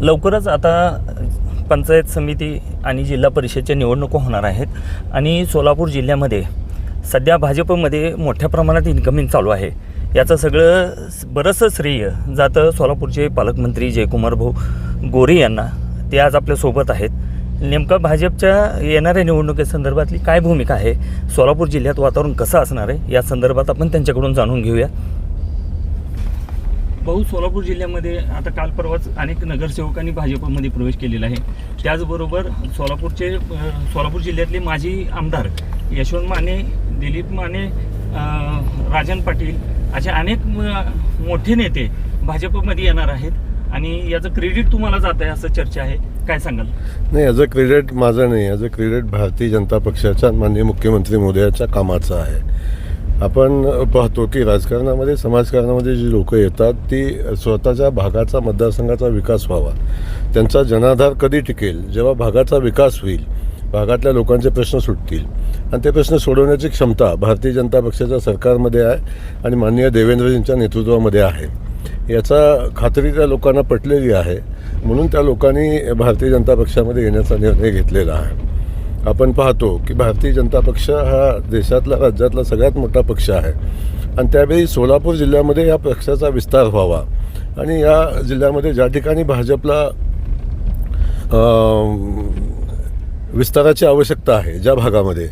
लवकरच आता पंचायत समिती आणि जिल्हा परिषदच्या निवडणुका होणार आहेत आणि सोलापूर जिल्ह्यामध्ये सध्या भाजपमध्ये मोठ्या प्रमाणात इन्कमिंग चालू आहे. याचं सगळं बरंचसं श्रेय जातं सोलापूरचे पालकमंत्री जयकुमार भाऊ गोरे यांना. ते आज आपल्यासोबत आहेत. नेमकं भाजपच्या येणाऱ्या निवडणुकीसंदर्भातली काय भूमिका आहे? सोलापूर जिल्ह्यात वातावरण कसं असणार आहे? या संदर्भात आपण त्यांच्याकडून जाणून घेऊया. भाऊ सोलापूर जिल्ह्यामध्ये आता काल परवाच अनेक नगरसेवकांनी भाजपमध्ये प्रवेश केलेला आहे. त्याचबरोबर सोलापूरचे सोलापूर जिल्ह्यातले माजी आमदार यशवंत माने दिलीप माने राजन पाटील असे अनेक मोठे नेते भाजपमध्ये येणार आहेत. आणि याचं क्रेडिट तुम्हाला जात आहे असं चर्चा आहे. काय सांगाल? नाही याचं क्रेडिट माझं नाही. याचं क्रेडिट भारतीय जनता पक्षाच्या माननीय मुख्यमंत्री मोदयाच्या कामाचं आहे. आपण पाहतो की राजकारणामध्ये समाजकारणामध्ये जी लोकं येतात ती स्वतःच्या भागाचा मतदारसंघाचा विकास व्हावा. त्यांचा जनाधार कधी टिकेल? जेव्हा भागाचा विकास होईल भागातल्या लोकांचे प्रश्न सुटतील. आणि ते प्रश्न सोडवण्याची क्षमता भारतीय जनता पक्षाच्या सरकारमध्ये आहे आणि माननीय देवेंद्रजींच्या नेतृत्वामध्ये आहे. याचा खात्री त्या लोकांना पटलेली आहे. म्हणून त्या लोकांनी भारतीय जनता पक्षामध्ये येण्याचा निर्णय घेतलेला आहे. आपण पाहतो की भारतीय जनता पक्ष हा देशातला राज्यातला सगळ्यात मोठा पक्ष आहे. आणि त्यावेळी सोलापूर जिल्ह्यामध्ये या पक्षाचा विस्तार व्हावा. आणि या जिल्ह्यामध्ये ज्या ठिकाणी भाजपला विस्ताराची आवश्यकता आहे ज्या भागामध्ये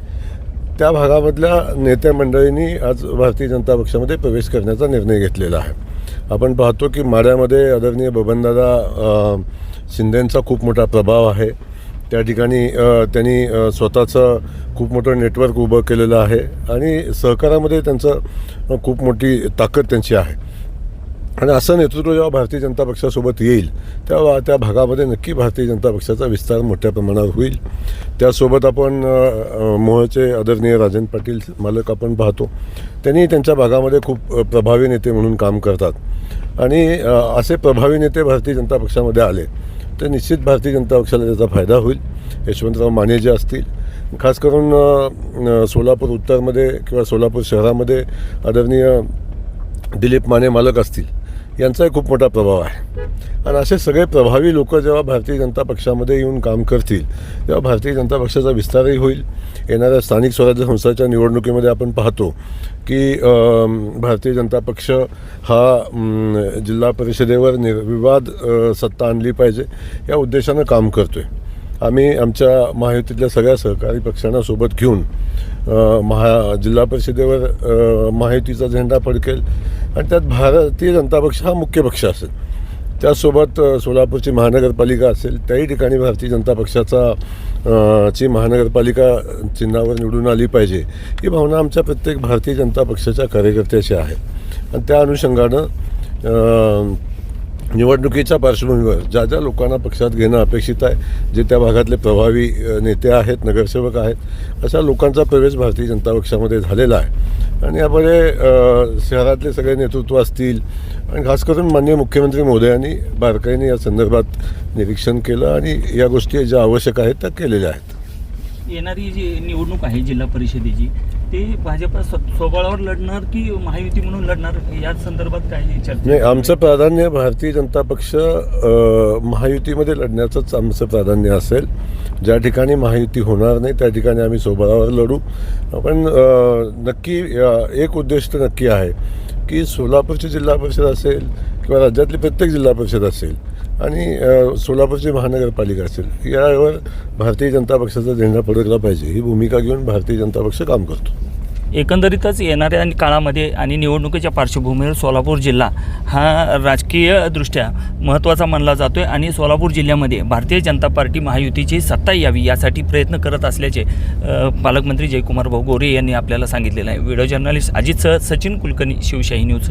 त्या भागामधल्या नेत्या मंडळींनी आज भारतीय जनता पक्षामध्ये प्रवेश करण्याचा निर्णय घेतलेला आहे. आपण पाहतो की माड्यामध्ये आदरणीय बबनदादा शिंदेंचा खूप मोठा प्रभाव आहे. त्या ठिकाणी त्यांनी स्वतःचं खूप मोठं नेटवर्क उभं केलेलं आहे आणि सहकारामध्ये त्यांचं खूप मोठी ताकद त्यांची आहे. आणि असं नेतृत्व जेव्हा भारतीय जनता पक्षासोबत येईल तेव्हा त्या भागामध्ये नक्की भारतीय जनता पक्षाचा विस्तार मोठ्या प्रमाणावर होईल. त्यासोबत आपण मोहचे आदरणीय राजन पाटील मालक आपण पाहतो. त्यांनी त्यांच्या भागामध्ये खूप प्रभावी नेते म्हणून काम करतात. आणि असे प्रभावी नेते भारतीय जनता पक्षामध्ये आले. तर निश्चित भारतीय जनता पक्षाला त्याचा फायदा होईल. यशवंतराव माने जे असतील खास करून सोलापूर उत्तरमध्ये किंवा सोलापूर शहरामध्ये आदरणीय दिलीप माने मालक असतील. यांचाही खूप मोठा प्रभाव आहे. आणि असे सगळे प्रभावी लोक जेव्हा भारतीय जनता पक्षामध्ये येऊन काम करतील तेव्हा भारतीय जनता पक्षाचा विस्तारही होईल. येणाऱ्या स्थानिक स्वराज्य संस्थाच्या निवडणुकीमध्ये आपण पाहतो की भारतीय जनता पक्ष हा जिल्हा परिषदेवर निर्विवाद सत्ता आणली पाहिजे या उद्देशानं काम करतो आहे आम्ही आमच्या महायुतीतल्या सगळ्या सहकारी पक्षांना सोबत घेऊन महा जिल्हा परिषदेवर महायुतीचा झेंडा फडकेल. आणि त्यात भारतीय जनता पक्ष हा मुख्य पक्ष असेल. त्याचसोबत सोलापूरची महानगरपालिका असेल त्याही ठिकाणी भारतीय जनता पक्षाचा ची महानगरपालिका चिन्हावर निवडून आली पाहिजे. ही भावना आमच्या प्रत्येक भारतीय जनता पक्षाच्या कार्यकर्त्याची आहे. आणि त्या अनुषंगानं निवडणुकीच्या पार्श्वभूमीवर ज्या ज्या लोकांना पक्षात घेणं अपेक्षित आहे जे त्या भागातले प्रभावी नेते आहेत नगरसेवक आहेत अशा लोकांचा प्रवेश भारतीय जनता पक्षामध्ये झालेला आहे. आणि यामध्ये शहरातले सगळे नेतृत्व असतील आणि खास करून माननीय मुख्यमंत्री मोदयांनी बारकाईने या संदर्भात निरीक्षण केलं आणि या गोष्टी ज्या आवश्यक आहेत त्या केलेल्या आहेत. येणारी जी निवडणूक आहे जिल्हा परिषदेची ते भाजप स्वबळावर लढणार की महायुती म्हणून लढणार या संदर्भात काय चर्चा नाही आमचं प्राधान्य भारतीय जनता पक्ष महायुतीमध्ये लढण्याचंच आमचं प्राधान्य असेल. ज्या ठिकाणी महायुती होणार नाही त्या ठिकाणी आम्ही स्वबळावर लढू. पण नक्की एक उद्दिष्ट नक्की आहे की सोलापूरची जिल्हा परिषद असेल किंवा राज्यातली प्रत्येक जिल्हा परिषद असेल आणि सोलापूरची महानगरपालिका असेल यावर भारतीय जनता पक्षाचा झेंडा फडकला पाहिजे. ही भूमिका घेऊन भारतीय जनता पक्ष काम करतो. एकंदरीतच येणाऱ्या काळामध्ये आणि निवडणुकीच्या पार्श्वभूमीवर सोलापूर जिल्हा हा राजकीयदृष्ट्या महत्त्वाचा मानला जातो आहे आणि सोलापूर जिल्ह्यामध्ये भारतीय जनता पार्टी महायुतीची सत्ता यावी यासाठी प्रयत्न करत असल्याचे पालकमंत्री जयकुमार भाऊ गोरे यांनी आपल्याला सांगितलेलं आहे. व्हिडिओ जर्नलिस्ट अजित सह सचिन कुलकर्णी शिवशाही न्यूज.